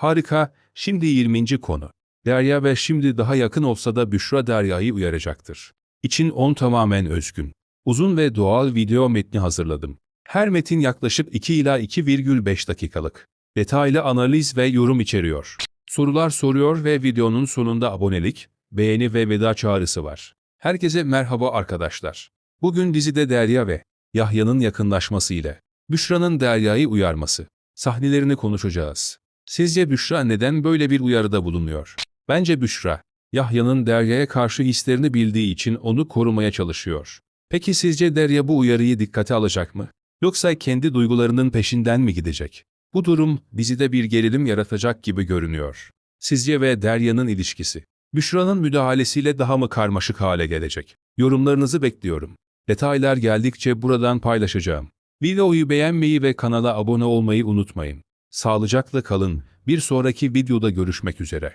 Harika, şimdi 20. konu. Derya ve şimdi daha yakın olsa da Büşra Derya'yı uyaracaktır. İçin on tamamen özgün. Uzun ve doğal video metni hazırladım. Her metin yaklaşık 2 ila 2,5 dakikalık. Detaylı analiz ve yorum içeriyor. Sorular soruyor ve videonun sonunda abonelik, beğeni ve veda çağrısı var. Herkese merhaba arkadaşlar. Bugün dizide Derya ve Yahya'nın yakınlaşması ile Büşra'nın Derya'yı uyarması. Sahnelerini konuşacağız. Sizce Büşra neden böyle bir uyarıda bulunuyor? Bence Büşra, Yahya'nın Derya'ya karşı hislerini bildiği için onu korumaya çalışıyor. Peki sizce Derya bu uyarıyı dikkate alacak mı? Yoksa kendi duygularının peşinden mi gidecek? Bu durum dizide bir gerilim yaratacak gibi görünüyor. Sizce ve Derya'nın ilişkisi, Büşra'nın müdahalesiyle daha mı karmaşık hale gelecek? Yorumlarınızı bekliyorum. Detaylar geldikçe buradan paylaşacağım. Videoyu beğenmeyi ve kanala abone olmayı unutmayın. Sağlıcakla kalın. Bir sonraki videoda görüşmek üzere.